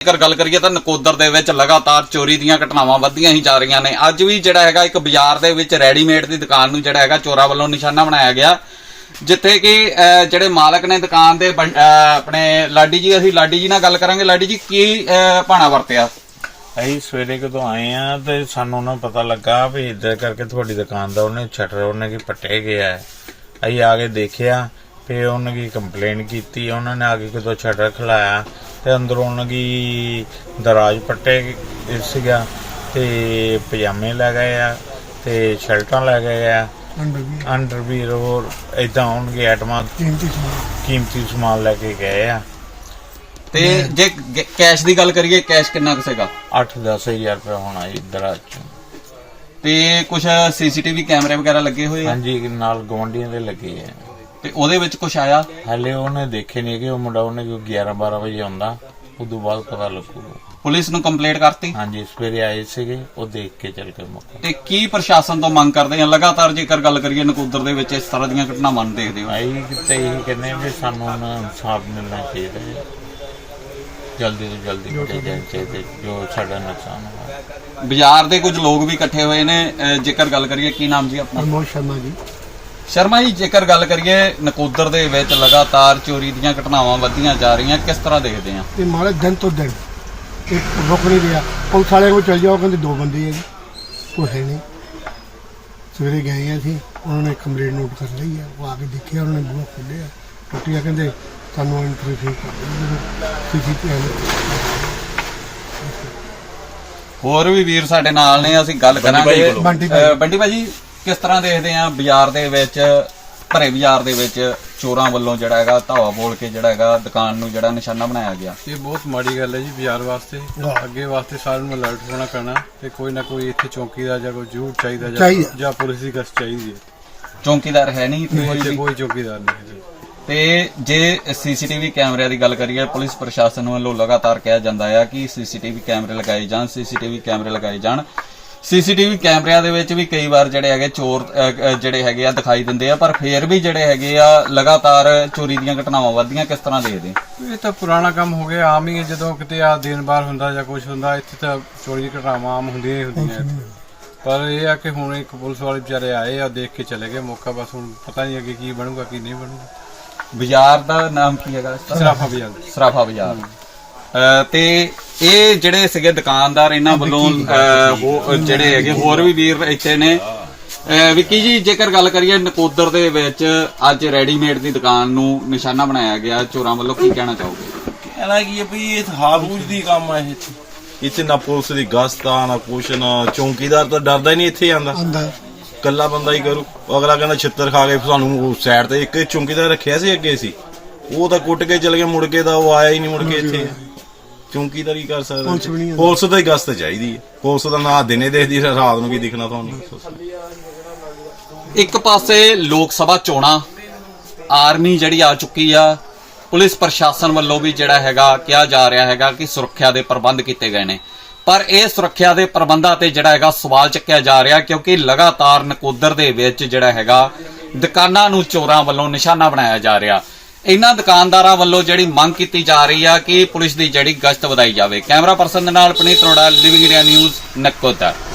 ਜੇਕਰ ਗੱਲ ਕਰੀਏ ਤਾਂ ਨਕੋਦਰ ਦੇ ਵਿੱਚ ਲਗਾਤਾਰ ਚੋਰੀ ਦੀਆਂ ਘਟਨਾਵਾਂ ਵੱਧਦੀਆਂ ਹੀ ਜਾ ਰਹੀਆਂ ਨੇ। ਅੱਜ ਵੀ ਜਿਹੜਾ ਹੈਗਾ ਇੱਕ ਬਾਜ਼ਾਰ ਦੇ ਵਿੱਚ ਰੈਡੀਮੇਡ ਦੀ ਦੁਕਾਨ ਨੂੰ ਜਿਹੜਾ ਹੈਗਾ ਚੋਰਾਂ ਵੱਲੋਂ ਨਿਸ਼ਾਨਾ ਬਣਾਇਆ ਗਿਆ, ਜਿੱਥੇ ਕਿ ਜਿਹੜੇ ਮਾਲਕ ਨੇ ਦੁਕਾਨ ਦੇ ਆਪਣੇ ਲਾਡੀ ਜੀ, ਅਸੀਂ ਲਾਡੀ ਜੀ ਨਾਲ ਗੱਲ ਕਰਾਂਗੇ। ਲਾਡੀ ਜੀ, ਕੀ ਭਾਣਾ ਵਰਤਿਆ? ਅਸੀਂ ਸਵੇਰੇ ਕਦੋਂ ਆਏ ਆ ਤੇ ਸਾਨੂੰ ਉਹਨਾਂ ਪਤਾ ਲੱਗਾ ਵੀ ਇਦਾਂ ਕਰਕੇ ਤੁਹਾਡੀ ਦੁਕਾਨ ਦਾ ਉਹਨੇ ਸ਼ਟਰ ਉਹਨੇ ਕੀ ਪੱਟੇ ਗਿਆ। ਅਸੀਂ ਆ ਕੇ ਦੇਖਿਆ ਫਿਰ ਉਹਨੇ ਕੀ ਕੰਪਲੇਨ ਕੀਤੀ, ਉਹਨਾਂ ਨੇ ਆ ਕੇ ਕਿਤੋਂ ਸ਼ਟਰ ਖਲਾਇਆ। ਤੇ ਅੰਦਰੋਂ ਕੀ ਦਰਾਜ ਪੱਟੇ ਸੀਗਾ ਤੇ ਪਜਾਮੇ ਲੈ ਗਏ ਆ ਤੇ ਸ਼ਰਟਾਂ ਲੈ ਗਏ ਆ। ਅੰਡਰ ਵੀ ਅੰਡਰਵੀਰ ਹੋਰ ਇਦਾਂ ਹੋਣਗੇ ਆਈਟਮਾਂ ਕੀਮਤੀ ਸਮਾਨ। ਕੀਮਤੀ ਸਮਾਨ ਲੈ ਕੇ ਗਏ ਆ। ਤੇ ਜੇ ਕੈਸ਼ ਦੀ ਗੱਲ ਕਰੀਏ ਕੈਸ਼ ਕਿੰਨਾ ਕੁ ਸੀਗਾ? 8-10 ਹਜ਼ਾਰ ਰੁਪਏ ਹੋਣਾ ਜੀ ਦਰਾਜ ਚ। ਤੇ ਕੁਝ ਸੀਸੀਟੀਵੀ ਕੈਮਰੇ ਵਗੈਰਾ ਲੱਗੇ ਹੋਏ ਆ? ਹਾਂਜੀ ਨਾਲ ਗਵਾਂਢੀਆਂ ਦੇ ਲੱਗੇ ਆ। ਤੇ ਉਹਦੇ ਵਿੱਚ ਕੁਝ ਆਇਆ? ਹਲੇ ਉਹਨੇ ਦੇਖੇ ਨਹੀਂ ਕਿ ਉਹ ਮੁੰਡਾ ਉਹਨੇ ਕੋਈ 11 12 ਵਜੇ ਆਉਂਦਾ ਉਦੋਂ ਬਾਅਦ ਪਤਾ ਲੱਗੂਗਾ ਪੁਲਿਸ ਨੂੰ ਕੰਪਲੇਂਟ ਕਰਤੀ? ਹਾਂਜੀ ਸਵੇਰੇ ਆਏ ਸੀਗੇ ਉਹ ਦੇਖ ਕੇ ਚੱਲ ਕੇ ਮੁੱਕ ਤੇ। ਕੀ ਪ੍ਰਸ਼ਾਸਨ ਤੋਂ ਮੰਗ ਕਰਦੇ ਆ? ਲਗਾਤਾਰ ਜੇਕਰ ਗੱਲ ਕਰੀਏ ਨਕੋਦਰ ਦੇ ਵਿੱਚ ਇਸ ਤਰ੍ਹਾਂ ਦੀਆਂ ਘਟਨਾਵਾਂ ਨੂੰ ਦੇਖਦੇ ਹੋ। ਆਈ ਕਿਤੇ ਇਹ ਕਹਿੰਦੇ ਵੀ ਸਾਨੂੰ ਨੂੰ ਇਨਸਾਫ ਮਿਲਣਾ ਚਾਹੀਦਾ ਹੈ। ਜਲਦੀ ਤੋਂ ਜਲਦੀ ਮਿਲ ਜਾਣਾ ਚਾਹੀਦਾ ਜੋ ਸਾਡਾ ਨੁਕਸਾਨ ਹੋਇਆ ਬਾਜ਼ਾਰ ਦੇ ਕੁਝ ਲੋਕ ਵੀ ਇਕੱਠੇ ਹੋਏ ਨੇ। ਅਹ ਜੇਕਰ ਗੱਲ ਕਰੀਏ ਕੀ ਨਾਮ ਜੀ ਆਪਣਾ? ਪ੍ਰਮੋਦ ਸ਼ਰਮਾ ਜੀ। ਸ਼ਰਮਾ ਜੀ ਜੇਕਰ ਗੱਲ ਕਰੀਏ ਨਕੋਦਰ ਦੇ ਵਿੱਚ ਲਗਾਤਾਰ ਚੋਰੀ ਦੀਆਂ ਘਟਨਾਵਾਂ ਵੱਧਦੀਆਂ ਜਾ ਰਹੀਆਂ ਕਿਸ ਤਰ੍ਹਾਂ ਦੇਖਦੇ ਆ? ਤੇ ਮਾਰੇ ਦਿਨ ਤੋਂ ਦਿਨ ਇਹ ਰੁਕ ਨਹੀਂ ਰਿਹਾ। ਪੁਲਿਸ ਵਾਲੇ ਕੋਲ ਚਲ ਜਾਓ ਕਹਿੰਦੇ ਦੋ ਬੰਦੇ ਆ ਜੀ ਕੋਈ ਹੈ ਨਹੀਂ। ਸਵੇਰੇ ਗਏ ਆ ਅਸੀਂ ਉਹਨਾਂ ਨੇ ਕੰਪਲੇਂਟ ਨੋਟ ਕਰ ਲਈ ਆ ਉਹ ਆ ਕੇ ਦੇਖਿਆ ਉਹਨਾਂ ਨੇ ਬੂਹਾ ਖੋਲ੍ਹਿਆ। ਟੁੱਟਿਆ ਕਹਿੰਦੇ ਸਾਨੂੰ ਇਨਫੋਰਮੇਸ਼ਨ ਕਰ ਸੀਸੀਟੀਵੀ ਹੋਰ ਵੀ ਵੀਰ ਸਾਡੇ ਨਾਲ ਨੇ ਅਸੀਂ ਗੱਲ ਕਰਾਂਗੇ। ਬੰਟੀ ਭਾਜੀ ਕਿਸ ਤਰ੍ਹਾਂ ਦੇਖਦੇ ਆ ਬਾਜ਼ਾਰ ਦੇ ਵਿੱਚ ਭਰੇ ਬਾਜ਼ਾਰ ਦੇ ਵਿੱਚ ਚੋਰਾਂ ਵੱਲੋਂ ਜਿਹੜਾ ਹੈਗਾ ਧਾਵਾ ਬੋਲ ਕੇ ਜਿਹੜਾ ਹੈਗਾ ਦੁਕਾਨ ਨੂੰ ਜਿਹੜਾ ਨਿਸ਼ਾਨਾ ਬਣਾਇਆ ਗਿਆ? ਇਹ ਬਹੁਤ ਮਾੜੀ ਗੱਲ ਹੈ ਜੀ ਬਾਜ਼ਾਰ ਵਾਸਤੇ। ਅੱਗੇ ਵਾਸਤੇ ਸਾਰਿਆਂ ਨੂੰ ਅਲਰਟ ਹੋਣਾ ਪੈਣਾ ਤੇ ਕੋਈ ਨਾ ਕੋਈ ਇੱਥੇ ਚੌਕੀਦਾਰ ਜਾਂ ਕੋਈ ਜ਼ਰੂਰ ਚਾਹੀਦਾ। ਜਾਂ ਪੁਲਿਸ ਦੀ ਗਸ਼ਤ ਚਾਹੀਦੀ ਹੈ। ਚੌਂਕੀਦਾਰ ਹੈ ਨਹੀਂ ਇੱਥੇ ਕੋਈ ਇੱਥੇ ਵੀ। ਕੋਈ ਚੌਕੀਦਾਰ ਨਹੀਂ ਹੈ ਤੇ ਜੇ ਸੀਸੀਟੀਵੀ ਕੈਮਰਿਆਂ ਦੀ ਗੱਲ ਕਰੀਏ ਪੁਲਿਸ ਪ੍ਰਸ਼ਾਸਨ ਵੱਲੋਂ ਲਗਾਤਾਰ ਕਿਹਾ ਜਾਂਦਾ ਹੈ ਕਿ ਸੀਸੀਟੀਵੀ ਕੈਮਰੇ ਲਗਾਏ ਜਾਣ ਸੀਸੀਟੀਵੀ ਕੈਮਰੇ ਲਗਾਏ ਜਾਣ। ਸੀਸੀਟੀਵੀ ਕੈਮਰਿਆਂ ਦੇ ਵਿੱਚ ਵੀ ਕਈ ਵਾਰ ਜਿਹੜੇ ਹੈਗੇ ਚੋਰ ਅਹ, ਜਿਹੜੇ ਹੈਗੇ ਆ ਦਿਖਾਈ ਦਿੰਦੇ ਆ ਪਰ ਫੇਰ ਵੀ ਜਿਹੜੇ ਹੈਗੇ ਆ ਲਗਾਤਾਰ ਚੋਰੀ ਦੀਆਂ ਘਟਨਾਵਾਂ ਵੱਧਦੀਆਂ ਕਿਸ ਤਰ੍ਹਾਂ ਦੇਖਦੇ ਇਹ ਤਾਂ ਪੁਰਾਣਾ ਕੰਮ ਹੋ ਗਿਆ ਆਮ ਹੀ ਹੈ ਜਦੋਂ ਕਿਤੇ ਆ ਦਿਨ ਬਾਰ ਹੁੰਦਾ ਜਾਂ ਕੁਝ ਹੁੰਦਾ ਇੱਥੇ ਤਾਂ ਚੋਰੀ ਦੀ ਘਟਨਾਵਾਂ ਆਮ ਹੁੰਦੀਆਂ ਹੀ ਹੁੰਦੀਆਂ ਇੱਥੇ। ਪਰ ਇਹ ਆ ਕਿ ਹੁਣ ਇੱਕ ਪੁਲਿਸ ਵਾਲੇ ਵਿਚਾਰੇ ਆਏ ਆ ਦੇਖ ਕੇ ਚਲੇ ਗਏ ਮੌਕਾ ਬਸ ਹੁਣ ਪਤਾ ਨਹੀਂ ਅੱਗੇ ਕੀ ਬਣੂਗਾ ਕੀ ਨਹੀਂ ਬਣੂਗਾ ਬਾਜ਼ਾਰ ਦਾ ਨਾਮ ਕੀ ਹੈਗਾ ਇਸ ਦਾ? ਸਰਾਫਾ ਬਾਜ਼ਾਰ ਸਰਾਫਾ ਬਾਜ਼ਾਰ ਅਹ ਤੇ ਇਹ ਜਿਹੜੇ ਸੀਗੇ ਦੁਕਾਨਦਾਰ ਇਹਨਾਂ ਵੱਲੋਂ ਹੋ- ਜਿਹੜੇ ਹੈਗੇ ਹੋਰ ਵੀ ਵੀਰ ਇੱਥੇ ਨੇ। ਵਿੱਕੀ ਜੀ ਜੇਕਰ ਗੱਲ ਕਰੀਏ ਨਕੋਦਰ ਦੇ ਵਿੱਚ ਅੱਜ ਰੈਡੀਮੇਡ ਦੀ ਦੁਕਾਨ ਨੂੰ ਨਿਸ਼ਾਨਾ ਬਣਾਇਆ ਗਿਆ ਚੋਰਾਂ ਵੱਲੋਂ ਕੀ ਕਹਿਣਾ ਚਾਹੋਗੇ? ਕਹਿਣਾ ਕੀ ਹੈ ਵੀ ਇਹ ਹਾਬੂਜ ਦੀ ਕੰਮ ਆ ਇਹ। ਇੱਥੇ ਨਾ ਪੁਲਿਸ ਦੀ ਗਸ਼ਤ ਨਾ ਕੁਛ ਨਾ ਚੌਂਕੀਦਾਰ ਤਾਂ ਡਰਦਾ ਹੀ ਨਹੀਂ ਇੱਥੇ ਆਂਦਾ ਆਂਦਾ ਕੱਲਾ ਬੰਦਾ ਹੀ ਕਰੂ। ਅਗਲਾ ਕਹਿੰਦਾ ਛਿੱਤਰ ਖਾ ਕੇ ਸਾਨੂੰ ਸਾਈਡ ਤੇ ਇੱਕ ਚੌਂਕੀਦਾਰ ਰੱਖਿਆ ਸੀ ਅੱਗੇ ਸੀ। ਉਹ ਤਾਂ ਕੁੱਟ ਕੇ ਚਲ ਗਿਆ ਮੁੜ ਕੇ ਤਾਂ ਉਹ ਆਇਆ ਹੀ ਨਹੀਂ ਮੁੜ ਕੇ ਇੱਥੇ। ਚੌਂਕੀਦਾਰ ਹੀ ਕਰ ਸਕਦਾ ਪੁਲਿਸ ਵੀ ਨਹੀਂ ਆਉਂਦੀ। ਪੁਲਿਸ ਦਾ ਹੀ ਗਸ਼ਤ ਚਾਹੀਦੀ ਹੈ। ਪੁਲਿਸ ਦਾ ਨਾ ਦਿਨੇ ਦੇਖਦੀ ਰਾਤ ਨੂੰ ਕੀ ਦਿਖਣਾ ਤੁਹਾਨੂੰ? ਇੱਕ ਪਾਸੇ ਲੋਕ ਸਭਾ ਚੋਣਾਂ ਆਰਮੀ ਜਿਹੜੀ ਆ ਚੁੱਕੀ ਆ ਪੁਲਿਸ ਪ੍ਰਸ਼ਾਸਨ ਵੱਲੋਂ ਵੀ ਜਿਹੜਾ ਹੈਗਾ ਕਿਹਾ ਜਾ ਰਿਹਾ ਹੈਗਾ ਕਿ ਸੁਰੱਖਿਆ ਦੇ ਪ੍ਰਬੰਧ ਕੀਤੇ ਗਏ ਨੇ। ਪਰ ਇਹ ਸੁਰੱਖਿਆ ਦੇ ਪ੍ਰਬੰਧਾਂ ਤੇ ਜਿਹੜਾ ਹੈਗਾ ਸਵਾਲ ਚੱਕਿਆ ਜਾ ਰਿਹਾ ਕਿਉਂਕਿ ਲਗਾਤਾਰ ਨਕੋਦਰ ਦੇ ਵਿੱਚ ਜਿਹੜਾ ਹੈਗਾ ਦੁਕਾਨਾਂ ਨੂੰ ਚੋਰਾਂ ਵੱਲੋਂ ਨਿਸ਼ਾਨਾ ਬਣਾਇਆ ਜਾ ਰਿਹਾ। ਇਹਨਾਂ ਦੁਕਾਨਦਾਰਾਂ ਵੱਲੋਂ ਜਿਹੜੀ ਮੰਗ ਕੀਤੀ ਜਾ ਰਹੀ ਆ ਕਿ ਪੁਲਿਸ ਦੀ ਜਿਹੜੀ ਗਸ਼ਤ ਵਧਾਈ ਜਾਵੇ। ਕੈਮਰਾ ਪਰਸਨ ਦੇ ਨਾਲ Puneet Arora living India news Nakodar.